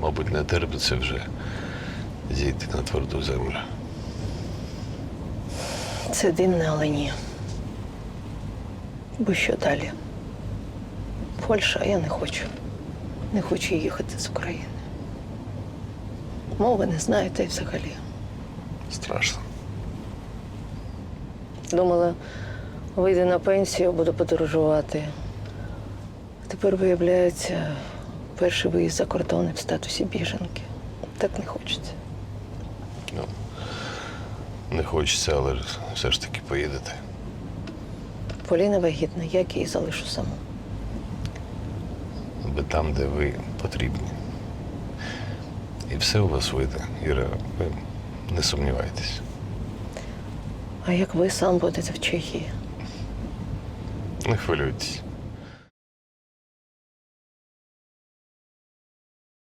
мабуть, не терпиться вже зійти на тверду землю. Це дивне, але ні. Бо що далі? Польща, а я не хочу. Не хочу їхати з України. Мови не знаю, та й взагалі. Страшно. Думала, вийду на пенсію, буду подорожувати. А тепер виявляється, перший виїзд за кордон в статусі біженки. Так не хочеться. Ну, не хочеться, але все ж таки поїдете. Поліна вагітна, як її залишу саму. Ви там, де ви потрібні. І все у вас вийде, Іра, ви не сумнівайтесь. А як ви сам будете в Чехії? Не хвилюйтесь.